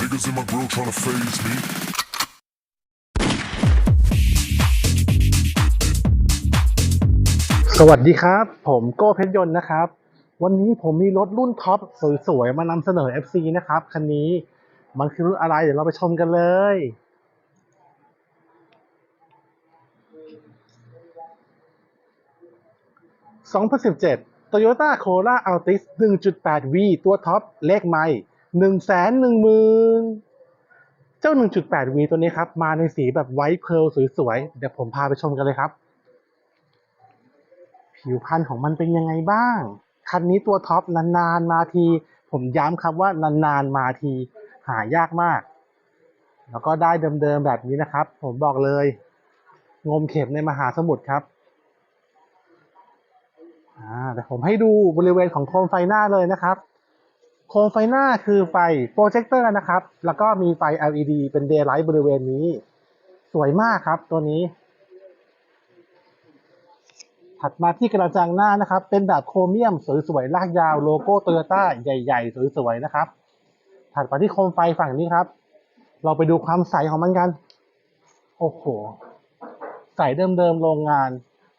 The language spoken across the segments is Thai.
Niggas in my grill tryna phase me. สวัสดีครับ ผมโก้เพชรยนต์นะครับ วันนี้ผมมีรถรุ่นท็อปสวยๆ มานำเสนอ FC นะครับ คันนี้มันคือรุ่นอะไร เดี๋ยวเราไปชมกันเลย 2017 Toyota Corolla Altis 1.8V ตัวท็อปเลขไม่ 1 1 0 0 0 0 เจ้า 1.8V ตัวนี้ครับ มาในสีแบบไวท์เพลสวยๆ เดี๋ยวผมพาไปชมกันเลยครับ ผิวพรรณของมันเป็นยังไงบ้าง คันนี้ตัวท็อปนานๆมาที ผมย้ำครับว่านานๆมาที หายากมาก แล้วก็ได้เดิมๆแบบนี้นะครับ ผมบอกเลย งมเข็มในมหาสมุทรครับอ่าแต่ผมให้ดูบริเวณของโคมไฟหน้าเลยนะครับ โคมไฟหน้าคือไฟโปรเจคเตอร์นะครับ แล้วก็มีไฟ LED เป็น daylight บริเวณนี้ สวยมากครับตัวนี้ ถัดมาที่กระจังหน้านะครับ เป็นแบบโครเมียมสวยๆลากยาวโลโก้โตโยต้าใหญ่ๆ สวยๆนะครับ ถัดมาที่โคมไฟฝั่งนี้ครับ เราไปดูความใสของมันกัน โอ้โห ใสเดิมๆโรงงาน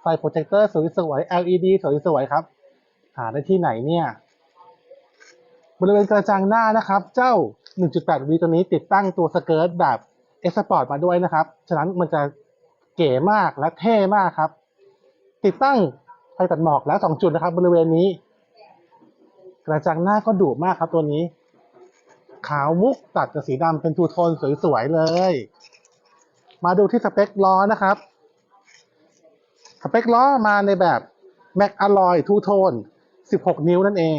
ไฟโปรเจคเตอร์สวยๆ LED สวยๆครับ หาได้ที่ไหนเนี่ย บริเวณกระจังหน้านะครับ เจ้า 1.8V ตัวนี้ติดตั้งตัวสเกิร์ตแบบเอสปอร์ตมาด้วยนะครับ ฉะนั้นมันจะเก๋มากและเท่มากครับ ติดตั้งไฟตัดหมอกแล้วสองจุดนะครับ บริเวณนี้ กระจังหน้าก็ดุมากครับตัวนี้ ขาวมุกตัดกับสีดำเป็นทูโทนสวยๆเลย มาดูที่สเปคล้อนะครับ สเปคล้อมาในแบบแม็กอลอยทูโทน 16 นิ้วนั่นเอง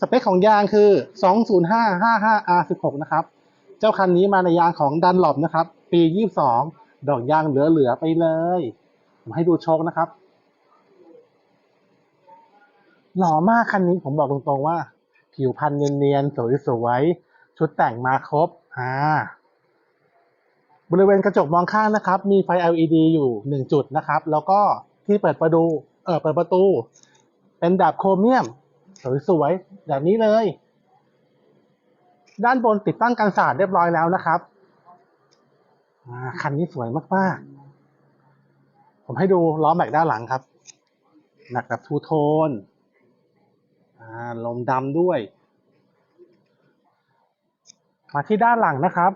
สเปคของยางคือ 20555R16 นะครับ เจ้าคันนี้มาในยางของดันหลบนะครับ ปี 22 ดอกยางเหลือๆไปเลย ผมให้ดูโชคนะครับ หล่อมากคันนี้ผมบอกตรงๆว่า ผิวพรรณเนียนๆ สวยๆ ชุดแต่งมาครบ อ่า บริเวณกระจกมองข้างนะครับ มีไฟ LED อยู่หนึ่งจุดนะครับ แล้วก็ที่เปิดประตู เออเปิดประตู เป็นแบบโครเมียม สวยๆแบบนี้เลย ด้านบนติดตั้งกันสาดเรียบร้อยแล้วนะครับคันนี้สวยมากๆ ผมให้ดูล้อแม็กด้านหลังครับ หนักแบบทูโทนลมดำด้วย มาที่ด้านหลังนะครับ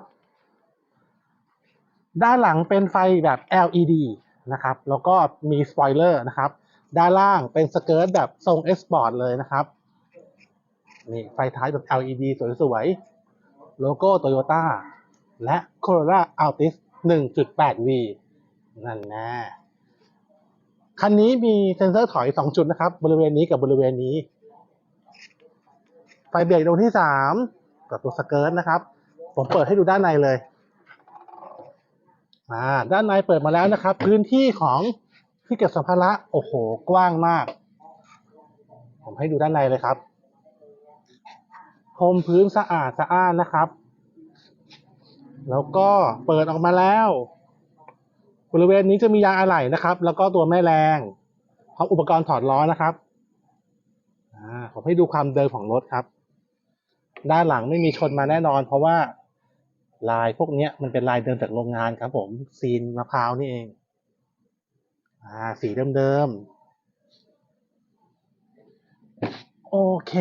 ด้านหลังเป็นไฟแบบ LED นะครับ แล้วก็มีสปอยเลอร์นะครับ ด้านล่างเป็นสเกิร์ตแบบทรง S Sport เลยนะครับนี่ไฟท้ายแบบ LED สวยๆ โลโก้ Toyota และ Corolla Altis 1.8V นั่นแน่คันนี้มีเซ็นเซอร์ถอย 2 จุดนะครับ บริเวณนี้กับบริเวณนี้ ไฟเบรกดวงที่ 3 กับตัวสเกิร์ตนะครับ ผมเปิดให้ดูด้านในเลย อ่า ด้านในเปิดมาแล้วนะครับ พื้นที่ของ ที่เก็บสัมภาระโอ้โห กว้างมาก ผมให้ดูด้านในเลยครับพรมพื้นสะอาดสะอ้านนะครับ แล้วก็เปิดออกมาแล้ว บริเวณนี้จะมียางอะไหล่นะครับ แล้วก็ตัวแม่แรงพร้อมอุปกรณ์ถอดล้อนะครับอ่าผมให้ดูความเดิมของรถครับ ด้านหลังไม่มีชนมาแน่นอน เพราะว่าลายพวกนี้มันเป็นลายเดิมจากโรงงานครับผมซีนมะพร้าวนี่เอง อ่าสีเดิมๆ โอเค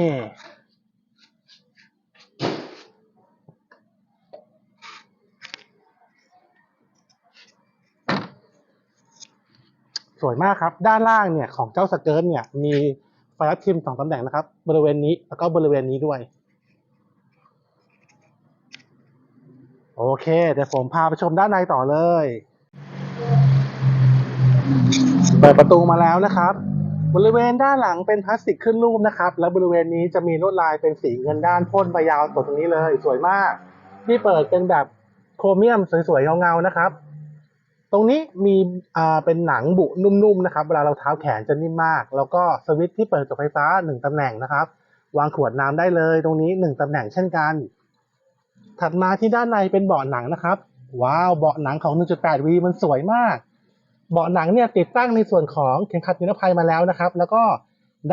สวยมากครับ ด้านล่างเนี่ยของเจ้าสเกิร์ตเนี่ยมีไฟลัดทิมสองตำแหน่งนะครับ บริเวณนี้แล้วก็บริเวณนี้ด้วย โอเค เดี๋ยวผมพาไปชมด้านในต่อเลย เปิดประตูมาแล้วนะครับ บริเวณด้านหลังเป็นพลาสติกขึ้นรูปนะครับ และบริเวณนี้จะมีลวดลายเป็นสีเงินด้านพ่นไปยาวตรงนี้เลย สวยมากที่เปิดเป็นแบบโครเมียมสวยๆเงาๆนะครับ ตรงนี้มีอ่าเป็นหนังบุนุ่มๆนะครับ เวลาเราเท้าแขนจะนิ่มมาก แล้วก็สวิตช์ที่เปิดจกไฟฟ้าหนึ่งตำแหน่งนะครับ วางขวดน้ำได้เลย ตรงนี้หนึ่งตำแหน่งเช่นกัน ถัดมาที่ด้านในเป็นเบาะหนังนะครับ ว้าวเบาะหนังของ 1.8V มันสวยมาก เบาะหนังเนี่ยติดตั้งในส่วนของเข็มขัดนิรภัยมาแล้วนะครับ แล้วก็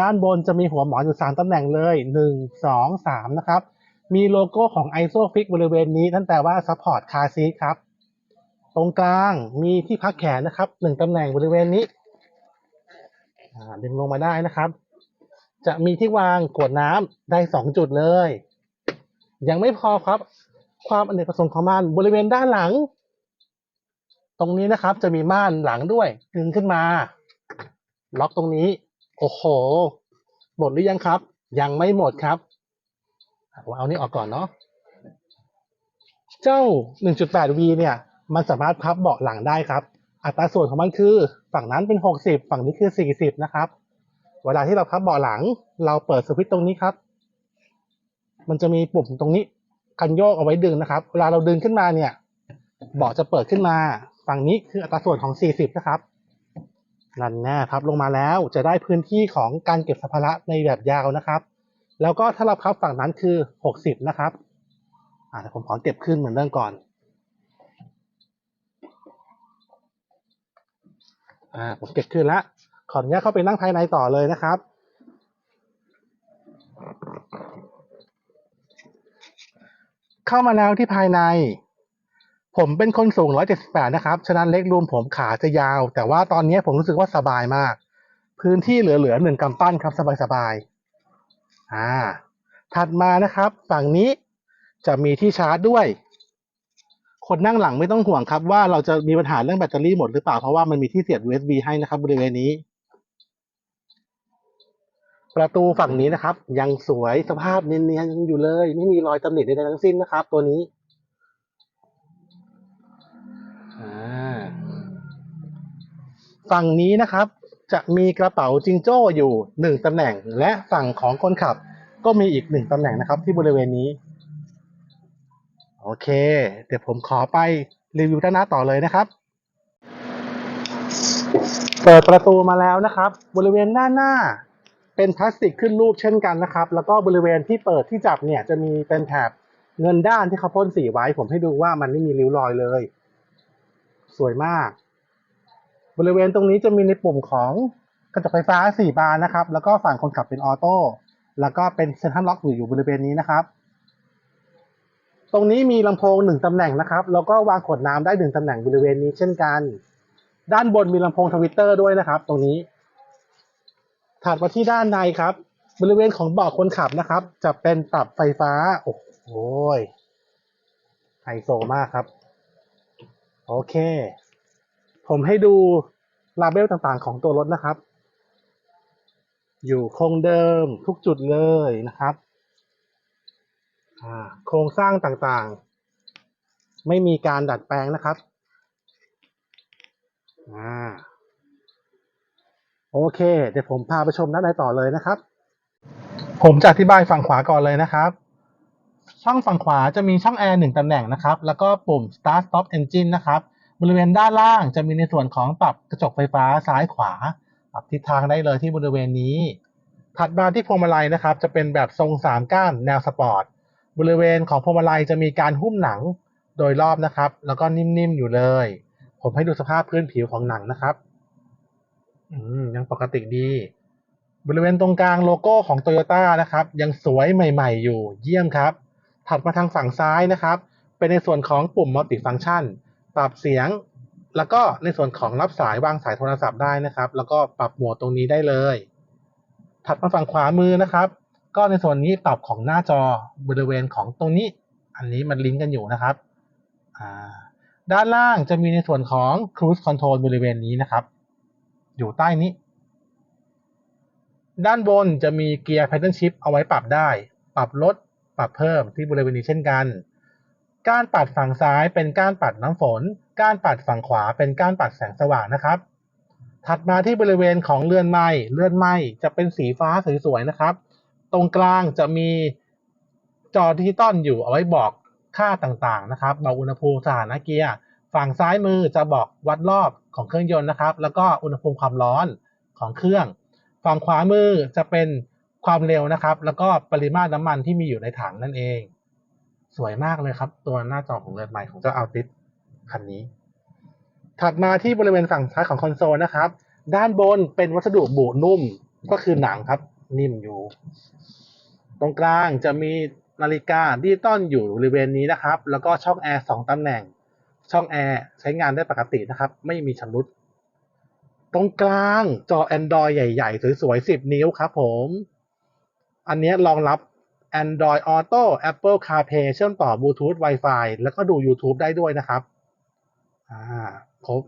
ด้านบนจะมีหัวหมอนอยู่ 3ตำแหน่งเลย 1 2 3 นะครับ มีโลโก้ของ ISOFIX บริเวณนี้นั่นแปลว่า Support Car Seat ครับ ตรงกลางมีที่พักแขนนะครับหนึ่งตำแหน่งบริเวณนี้ดึงลงมาได้นะครับ จะมีที่วางขวดน้ำได้สองจุดเลย ยังไม่พอครับ ความอเนกประสงค์ของมันบริเวณด้านหลัง ตรงนี้นะครับจะมีม่านหลังด้วยดึงขึ้นมา ล็อกตรงนี้ โอ้โห หมดหรือยังครับ ยังไม่หมดครับผมเอานี่ออกก่อนเนาะเจ้า 1.8V เนี่ย มันสามารถพับเบาะหลังได้ครับ อัตราส่วนของมันคือ ฝั่งนั้นเป็น 60 ฝั่งนี้คือ 40 นะครับ เวลาที่เราพับเบาะหลัง เราเปิดสวิตช์ตรงนี้ครับ มันจะมีปุ่มตรงนี้คันโยกเอาไว้ดึงนะครับ เวลาเราดึงขึ้นมาเนี่ย เบาะจะเปิดขึ้นมา ฝั่งนี้คืออัตราส่วนของ 40 นะครับนั่นแน่พับลงมาแล้วจะได้พื้นที่ของการเก็บสัมภาระในแบบยาวนะครับ แล้วก็ถ้าเราพับฝั่งนั้นคือ 60 นะครับอ่าแต่ผมขอเก็บขึ้นเหมือนเดิมก่อนอ่าผมเก็บขึ้นแล้วขออนุญาตเข้าไปนั่งภายในต่อเลยนะครับเข้ามาแล้วที่ภายใน ผมเป็นคนสูง 178 นะครับ ฉะนั้นเล็กรวมผมขาจะยาว แต่ว่าตอนนี้ผมรู้สึกว่าสบายมาก พื้นที่เหลือๆหนึ่งกำปั้นครับสบายๆอ่า ถัดมานะครับ ฝั่งนี้จะมีที่ชาร์จด้วย คนนั่งหลังไม่ต้องห่วงครับ ว่าเราจะมีปัญหาเรื่องแบตเตอรี่หมดหรือเปล่า เพราะว่ามันมีที่เสียบ USB ให้นะครับบริเวณนี้ ประตูฝั่งนี้นะครับ ยังสวยสภาพเนียนๆยังอยู่เลย ไม่มีรอยตำหนิใดๆทั้งสิ้นนะครับ ตัวนี้ อ่า ฝั่งนี้นะครับ จะมีกระเป๋าจิงโจ้อยู่หนึ่งตำแหน่ง และฝั่งของคนขับ ก็มีอีกหนึ่งตำแหน่งนะครับ ที่บริเวณนี้ โอเค เดี๋ยวผมขอไปรีวิวด้านหน้าต่อเลยนะครับ เปิดประตูมาแล้วนะครับ บริเวณด้านหน้า เป็นพลาสติกขึ้นรูปเช่นกันนะครับ แล้วก็บริเวณที่เปิดที่จับเนี่ยจะมีเป็นแถบเงินด้านที่เขาพ่นสีไว้ ผมให้ดูว่ามันไม่มีริ้วรอยเลย สวยมาก บริเวณตรงนี้จะมีในปุ่มของกระจกไฟฟ้าสี่บานนะครับ แล้วก็ฝั่งคนขับเป็นออโต้แล้วก็เป็นเซ็นทรัลล็อกอยู่บริเวณนี้นะครับ ตรงนี้มีลำโพงหนึ่งตำแหน่งนะครับ แล้วก็วางขวดน้ำได้หนึ่งตำแหน่งบริเวณนี้เช่นกัน ด้านบนมีลำโพงทวิตเตอร์ด้วยนะครับ ตรงนี้ ถัดมาที่ด้านในครับ บริเวณของเบาะคนขับนะครับ จะเป็นปรับไฟฟ้า โอ้โหไฮโซมากครับ โอเค ผมให้ดูลาเบลต่างๆของตัวรถนะครับ อยู่คงเดิมทุกจุดเลยนะครับโครงสร้างต่างๆ ไม่มีการดัดแปลงนะครับอโอเค เดี๋ยวผมพาไปชมด้านในต่อเลยนะครับ ผมจะอธิบายฝั่งขวาก่อนเลยนะครับ ช่องฝั่งขวาจะมีช่องแอร์หนึ่งตำแหน่งนะครับ แล้วก็ปุ่ม start stop engine นะครับ บริเวณด้านล่างจะมีในส่วนของปรับกระจกไฟฟ้าซ้ายขวา ปรับทิศทางได้เลยที่บริเวณนี้ ถัดมาที่พวงมาลัยนะครับ จะเป็นแบบทรงสามก้านแนวสปอร์ต บริเวณของพวงมาลัยจะมีการหุ้มหนังโดยรอบนะครับ แล้วก็นิ่มๆอยู่เลย ผมให้ดูสภาพพื้นผิวของหนังนะครับ อืมยังปกติดีบริเวณตรงกลางโลโก้ของโตโยต้านะครับ ยังสวยใหม่ ๆ อยู่เยี่ยมครับ ถัดมาทางฝั่งซ้ายนะครับ เป็นในส่วนของปุ่มมัลติฟัง c t ชันปรับเสียง แล้วก็ในส่วนของรับสายวางสายโทรศัพท์ได้นะครับ แล้วก็ปรับโหมดตรงนี้ได้เลย ถัดมาฝั่งขวามือนะครับ ก็ในส่วนนี้ปรับของหน้าจอบริเวณของตรงนี้ อันนี้มันลิงก์กันอยู่นะครับอ่าด้านล่างจะมีในส่วนของ Cruise Control บริเวณนี้นะครับ อยู่ใต้นี้ ด้านบนจะมีเกียร์ Pattern Shift เอาไว้ปรับได้ ปรับลด ปรับเพิ่มที่บริเวณนี้เช่นกัน กานปัดฝั่งซ้ายเป็นกานปัดน้ำฝน กานปัดฝั่งขวาเป็นกานปัดแสงสว่างนะครับ ถัดมาที่บริเวณของเรือนไม้เรือนไม้จะเป็นสีฟ้าสวยๆนะครับ ตรงกลางจะมีจอดิจิตอลอยู่เอาไว้บอกค่าต่างๆนะครับบอกอุณหภูมิสถานะเกียร์ฝั่งซ้ายมือจะบอกวัดรอบของเครื่องยนต์นะครับ แล้วก็อุณหภูมิความร้อนของเครื่อง ฝั่งขวามือจะเป็น ความเร็วนะครับ แล้วก็ปริมาตรน้ำมันที่มีอยู่ในถังนั่นเอง สวยมากเลยครับ ตัวหน้าจอของเรือนใหม่ของเจ้าอัลติสคันนี้ ถัดมาที่บริเวณฝั่งซ้ายของคอนโซลนะครับ ด้านบนเป็นวัสดุบุนุ่มก็คือหนังครับ นิ่มอยู่ ตรงกลางจะมีนาฬิกาดิจิตอลอยู่บริเวณนี้นะครับ แล้วก็ช่องแอร์สองตำแหน่ง ช่องแอร์ใช้งานได้ปกตินะครับ ไม่มีชำรุด ตรงกลางจอ Android ใหญ่ ๆ สวยๆ10 นิ้วครับผม อันนี้รองรับ Android Auto Apple CarPlay เชื่อมต่อ Bluetooth Wi-Fi แล้วก็ดู YouTube ได้ด้วยนะครับ อ่า ครบ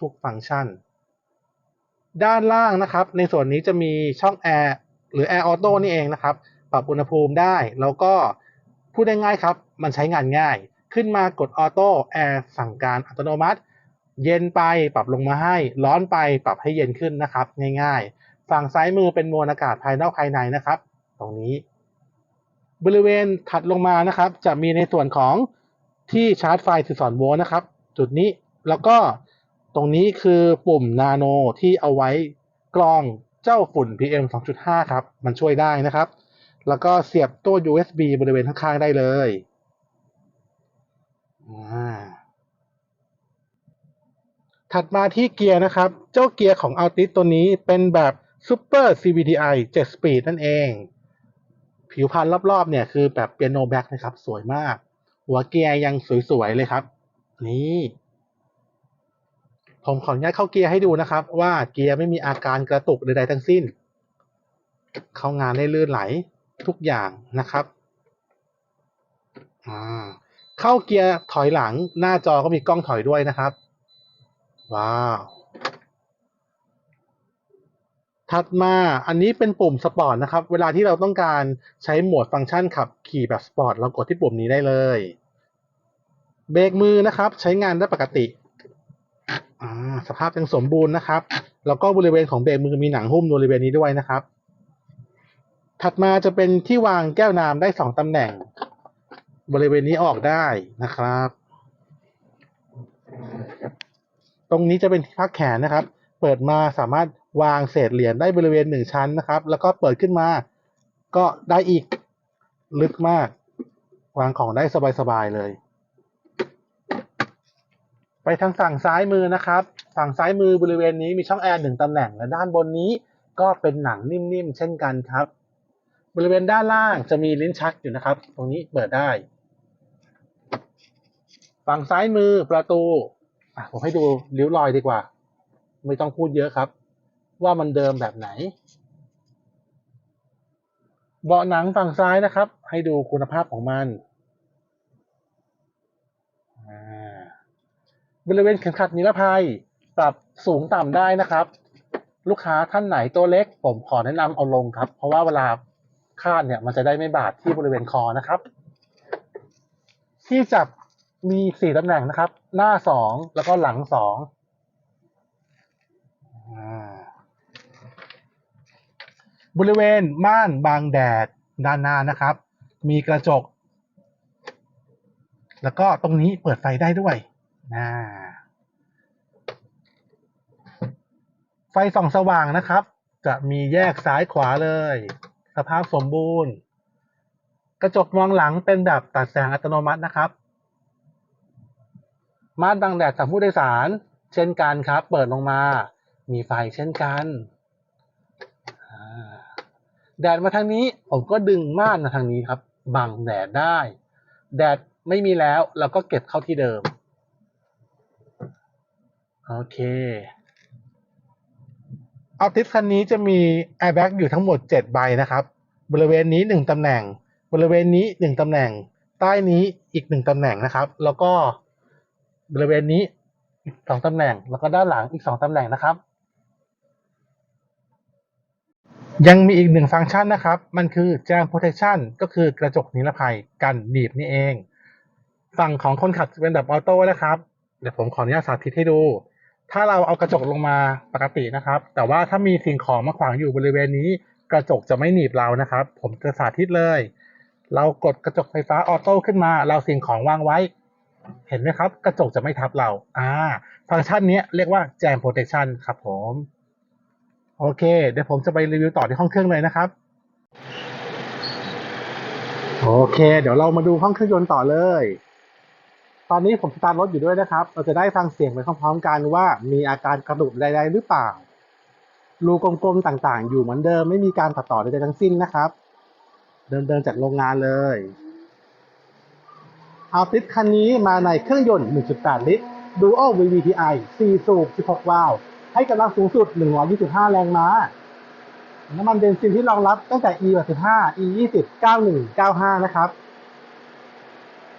ทุกฟังก์ชัน ด้านล่างนะครับ ในส่วนนี้จะมีช่องแอร์หรือ Air Auto นี่เองนะครับ ปรับอุณหภูมิได้ แล้วก็พูดได้ง่ายครับ มันใช้งานง่าย ขึ้นมากดออโต้แอร์สั่งการอัตโนมัติ เย็นไปปรับลงมาให้ ร้อนไปปรับให้เย็นขึ้นนะครับ ง่ายๆ ฝั่งซ้ายมือเป็นมวลอากาศภายนอกภายในนะครับ ตรงนี้ บริเวณถัดลงมานะครับ จะมีในส่วนของที่ชาร์จไฟ12โวลต์นะครับ จุดนี้แล้วก็ตรงนี้คือปุ่มนาโนที่เอาไว้กรองเจ้าฝุ่น PM 2.5 ครับ มันช่วยได้นะครับ แล้วก็เสียบตัว USB บริเวณข้างๆได้เลยถัดมาที่เกียร์นะครับ เจ้าเกียร์ของ Altis ตัวนี้เป็นแบบ Super CVTi 7 Speed นั่นเอง ผิวพรรณรอบๆเนี่ยคือแบบเปียโนแบ็กนะครับ สวยมาก หัวเกียร์ยังสวยๆเลยครับ นี่ ผมขออนุญาตเข้าเกียร์ให้ดูนะครับ ว่าเกียร์ไม่มีอาการกระตุกใดๆทั้งสิ้น เข้างานได้ลื่นไหลทุกอย่างนะครับอ่าเข้าเกียร์ถอยหลังหน้าจอก็มีกล้องถอยด้วยนะครับ ว้าว ถัดมาอันนี้เป็นปุ่มสปอร์ตนะครับ เวลาที่เราต้องการใช้โหมดฟังก์ชันขับขี่แบบสปอร์ตเรากดที่ปุ่มนี้ได้เลย เบรกมือนะครับ ใช้งานได้ปกติสภาพยังสมบูรณ์นะครับ แล้วก็บริเวณของเบรกมือมีหนังหุ้มบริเวณนี้ด้วยนะครับ ถัดมาจะเป็นที่วางแก้วน้ำได้สองตำแหน่ง บริเวณนี้ออกได้นะครับ ตรงนี้จะเป็นที่พักแขนนะครับ เปิดมาสามารถ วางเศษเหรียญได้บริเวณหนึ่งชั้นนะครับ แล้วก็เปิดขึ้นมา ก็ได้อีกลึกมาก วางของได้สบาย ๆ เลย ไปทางฝั่งซ้ายมือนะครับ ฝั่งซ้ายมือบริเวณนี้มีช่องแอร์หนึ่งตำแหน่ง และด้านบนนี้ก็เป็นหนังนิ่ม ๆ เช่นกันครับ บริเวณด้านล่างจะมีลิ้นชักอยู่นะครับ ตรงนี้เปิดได้ ฝั่งซ้ายมือประตูผมให้ดูริ้วรอยดีกว่า ไม่ต้องพูดเยอะครับ ว่ามันเดิมแบบไหน เบาะหนังฝั่งซ้ายนะครับ ให้ดูคุณภาพของมันบริเวณเข็มขัดนิรภัยปรับสูงต่ำได้นะครับ ลูกค้าท่านไหนตัวเล็ก ผมขอแนะนำเอาลงครับ เพราะว่าเวลาคาดเนี่ย มันจะได้ไม่บาดที่บริเวณคอนะครับ ที่จับมีสี่ตำแหน่งนะครับ หน้าสองแล้วก็หลังสองอ่า บริเวณม่านบางแดดด้านหน้านะครับ มีกระจก แล้วก็ตรงนี้เปิดไฟได้ด้วยนะไฟส่องสว่างนะครับ จะมีแยกซ้ายขวาเลย สภาพสมบูรณ์ กระจกมองหลังเป็นแบบตัดแสงอัตโนมัตินะครับ ม่านบังแดดสำหรับผู้โดยสาร เช่นกันครับ เปิดลงมา มีไฟเช่นกัน แดดมาทางนี้ผมก็ดึงม่านมาทางนี้ครับ บังแดดได้ แดดไม่มีแล้วเราก็เก็บเข้าที่เดิม โอเคออติสคันนี้จะมีแอร์แบ็กอยู่ทั้งหมด 7 ใบนะครับ บริเวณนี้ 1ตำแหน่ง บริเวณนี้ 1ตำแหน่ง ใต้นี้อีก 1ตำแหน่งนะครับ แล้วก็บริเวณนี้อีกสองตำแหน่ง แล้วก็ด้านหลังอีกสองตำแหน่งนะครับ ยังมีอีกหนึ่งฟังก์ชันนะครับ มันคือ Jam Protection ก็คือกระจกนิรภัยกันหนีบนี่เอง ฝั่งของคนขับเป็นแบบออโต้นะครับ เดี๋ยวผมขออนุญาตสาธิตให้ดู ถ้าเราเอากระจกลงมาปกตินะครับ แต่ว่าถ้ามีสิ่งของมาขวางอยู่บริเวณนี้ กระจกจะไม่หนีบเรานะครับ ผมจะสาธิตเลย เรากดกระจกไฟฟ้าออโต้ขึ้นมา เราสิ่งของวางไว้ เห็นไหมครับ กระจกจะไม่ทับเรา อ่า ฟังก์ชันนี้เรียกว่า Jam Protection ครับผม โอเค เดี๋ยวผมจะไปรีวิวต่อที่ห้องเครื่องเลยนะครับ โอเค เดี๋ยวเรามาดูห้องเครื่องยนต์ต่อเลย ตอนนี้ผมสตาร์ทรถอยู่ด้วยนะครับ เราจะได้ฟังเสียงไปพร้อมๆกันว่ามีอาการกระดุกใดๆหรือเปล่า รูกลมๆต่างๆ อยู่เหมือนเดิมไม่มีการตัดต่อใดๆทั้งสิ้นนะครับ เดิมๆจากโรงงานเลยเอาติสคันนี้มาในเครื่องยนต์ 1.8 ลิตร Dual VVTi 4 สูบ 16 วาล์ว ให้กำลังสูงสุด 125 แรงม้า น้ำมันเบนซินที่รองรับตั้งแต่ E85 E20 91 95 นะครับ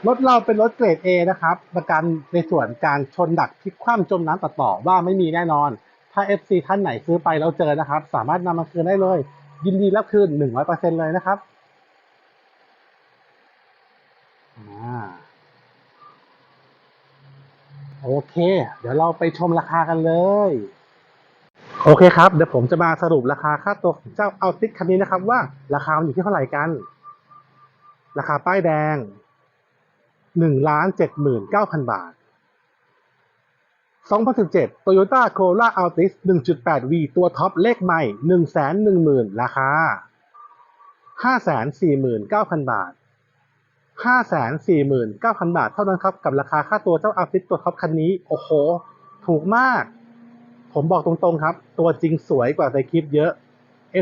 รถเราเป็นรถเกรด A นะครับ ประกันในส่วนการชนดักพลิกคว่ำจมน้ำตัดต่อว่าไม่มีแน่นอน ถ้า FC ท่านไหนซื้อไปแล้วเจอนะครับ สามารถนำมาคืนได้เลย ยินดีรับคืน 100%เลยนะครับโอเค เดี๋ยวเราไปชมราคากันเลย โอเคครับ เดี๋ยวผมจะมาสรุปราคาค่าตัวของเจ้าเอาติสคันนี้นะครับ ว่าราคามันอยู่ที่เท่าไหร่กัน ราคาป้ายแดงหนึ่งล้านเจ็ดหมื่นเก้าพันบาท2017 Toyota Corolla Altis 1.8V ตัวท็อปเลขใหม่110,000ราคา549,000บาท549,000บาทเท่านั้นครับ กับราคาค่าตัวเจ้า Altis ตัวท็อปคันนี้ โอ้โห ถูกมาก ผมบอกตรงๆครับ ตัวจริงสวยกว่าในคลิปเยอะ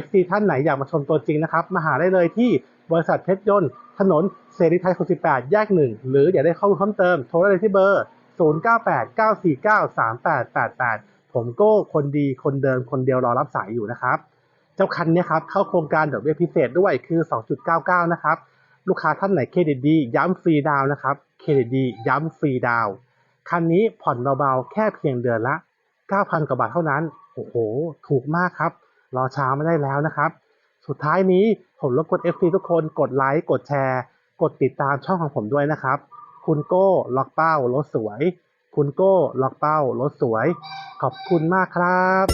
FC ท่านไหนอยากมาชมตัวจริงนะครับ มาหาได้เลยที่บริษัทเพชรยนต์ ถนนเสรีไทย68แยกหนึ่งหรืออยากได้ข้อมูลเพิ่มเติม โทรได้เลยที่เบอร์ 0989493888 ผมโก้คนดีคนเดิมคนเดียวรอรับสายอยู่นะครับ เจ้าคันนี้ครับเข้าโครงการดอกเบี้ยพิเศษด้วยคือ 2.99 นะครับ ลูกค้าท่านไหนเครดิตดีย้ำฟรีดาวนะครับเครดิตดีย้ำฟรีดาวคันนี้ผ่อนเบาๆแค่เพียงเดือนละ 9,000 กว่าบาทเท่านั้น โอ้โห ถูกมากครับ รอช้าไม่ได้แล้วนะครับ สุดท้ายนี้ผมรบกวน FC ทุกคนกดไลค์ กดแชร์ กดติดตามช่องของผมด้วยนะครับ คุณโก้ล็อกเป้ารถสวย คุณโก้ล็อกเป้ารถสวย ขอบคุณมากครับ